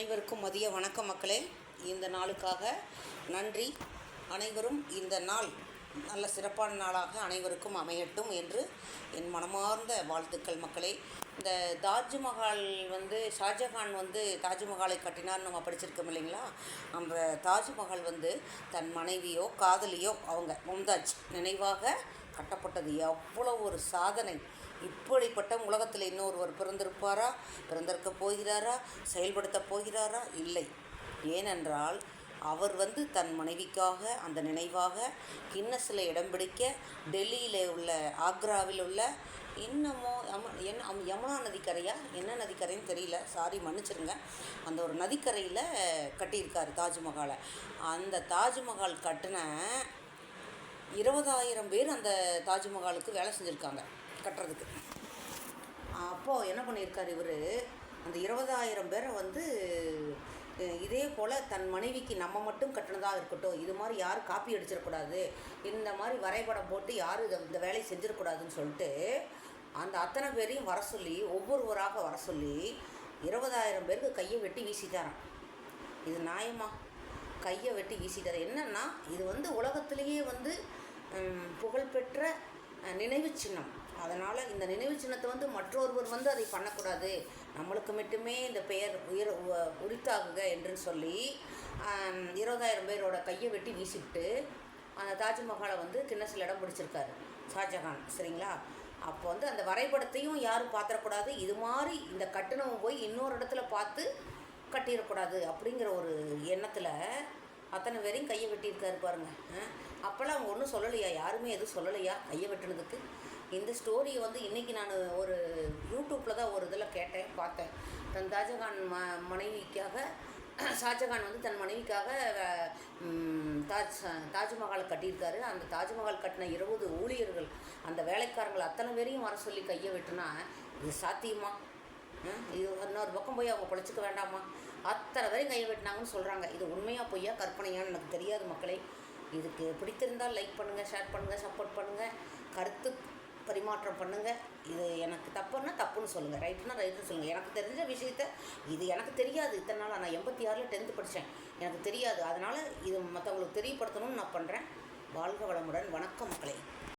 அனைவருக்கும் மதிய வணக்க மக்களே. இந்த நாளுக்காக நன்றி. அனைவரும் இந்த நாள் நல்ல சிறப்பான நாளாக அனைவருக்கும் அமையட்டும் என்று என் மனமார்ந்த வாழ்த்துக்கள் மக்களே. இந்த தாஜ்மஹால் வந்து ஷாஜஹான் வந்து தாஜ்மஹாலை கட்டினார் நம்ம படிச்சிருக்கோம் இல்லைங்களா? அந்த தாஜ்மஹால் வந்து தன் மனைவியோ காதலியோ அவங்க மும்தாஜ் நினைவாக கட்டப்பட்டது. எவ்வளோ ஒரு சாதனை. இப்படிப்பட்ட உலகத்தில் இன்னொருவர் பிறந்திருப்பாரா? பிறந்திருக்க போகிறாரா? செயல்படுத்த போகிறாரா? இல்லை. ஏனென்றால் அவர் வந்து தன் மனைவிக்காக அந்த நினைவாக கின்னஸில் இடம் பிடிக்க டெல்லியில் உள்ள ஆக்ராவில் உள்ள இன்னமோ யம என்ன அம் யமுனா நதிக்கரையா? என்ன நதிக்கரைன்னு தெரியல. சாரி மன்னிச்சிருங்க. அந்த ஒரு நதிக்கரையில் கட்டியிருக்கார் தாஜ்மஹாலை. அந்த தாஜ்மஹால் கட்டின இருபதாயிரம் பேர் அந்த தாஜ்மஹாலுக்கு வேலை செஞ்சுருக்காங்க. கட்டுறதுக்கு. அப்போது என்ன பண்ணியிருக்காரு இவர்? அந்த இருபதாயிரம் பேரை வந்து இதே போல் தன் மனைவிக்கு நம்ம மட்டும் கட்டினதாக இருக்கட்டும் இது மாதிரி யாரும் காப்பி அடிச்சிடக்கூடாது இந்த மாதிரி வரைபடம் போட்டு யாரும் இதை இந்த வேலையை செஞ்சிடக்கூடாதுன்னு சொல்லிட்டு அந்த அத்தனை பேரையும் வர சொல்லி ஒவ்வொருவராக வர சொல்லி இருபதாயிரம் பேருக்கு கையை வெட்டி வீசிட்டாரான் இது நியாயமா? கையை வெட்டி வீசிட்டார். என்னென்னா இது வந்து உலகத்திலேயே வந்து புகழ்பெற்ற நினைவு சின்னம். அதனால் இந்த நினைவு சின்னத்தை வந்து மற்றொருவர் வந்து அதை பண்ணக்கூடாது. நம்மளுக்கு மட்டுமே இந்த பெயர் உயிர் உ- என்று சொல்லி இருபதாயிரம் பேரோட கையை வெட்டி வீசிக்கிட்டு அந்த தாஜ்மஹாலை வந்து கின்னஸில் இடம் பிடிச்சிருக்காரு ஷாஜஹான் சரிங்களா? அப்போ வந்து அந்த வரைபடத்தையும் யாரும் பார்த்துடக்கூடாது இது மாதிரி இந்த கட்டணம் போய் இன்னொரு இடத்துல பார்த்து கட்டிடக்கூடாது அப்படிங்கிற ஒரு எண்ணத்தில் அத்தனை பேரையும் கையை வெட்டியிருக்காரு பாருங்க. அப்போல்லாம் அவங்க ஒன்றும் சொல்லலையா? யாருமே எதுவும் சொல்லலையா? கையை வெட்டினதுக்கு? இந்த ஸ்டோரியை வந்து இன்றைக்கி நான் ஒரு யூடியூப்பில் தான் ஒரு இதில் கேட்டேன் பார்த்தேன். தன் தாஜகான் ம மனைவிக்காக ஷாஜகான் வந்து தன் மனைவிக்காக தாஜ் தாஜ்மஹாலை கட்டியிருக்காரு. அந்த தாஜ்மஹால் கட்டின இருபது ஊழியர்கள் அந்த வேலைக்காரங்கள் அத்தனை பேரையும் வர சொல்லி கையை வெட்டினா இது சாத்தியமாக இது இன்னொரு பக்கம் போய் அவங்க பொழைச்சிக்க வேண்டாமா? அத்தனை பேரையும் கையை வெட்டினாங்கன்னு சொல்கிறாங்க இது உண்மையாக பொய்யா கற்பனையான்னு எனக்கு தெரியாது மக்களே. இதுக்கு பிடித்திருந்தால் லைக் பண்ணுங்கள் ஷேர் பண்ணுங்கள் சப்போர்ட் பண்ணுங்கள் கருத்து பரிமாற்றம் பண்ணுங்கள் இது எனக்கு தப்புன்னா தப்புன்னு சொல்லுங்கள் ரைட்னா ரைட்டுன்னு சொல்லுங்கள் எனக்கு தெரிஞ்ச விஷயத்த இது எனக்கு தெரியாது. இத்தனை நாள் நான் எண்பத்தி ஆறில் டென்த்து படித்தேன் எனக்கு தெரியாது. அதனால் இது மற்றவங்களுக்கு தெரியப்படுத்தணும்னு நான் பண்ணுறேன் வாழ்க வளமுடன். வணக்கம் மக்களே.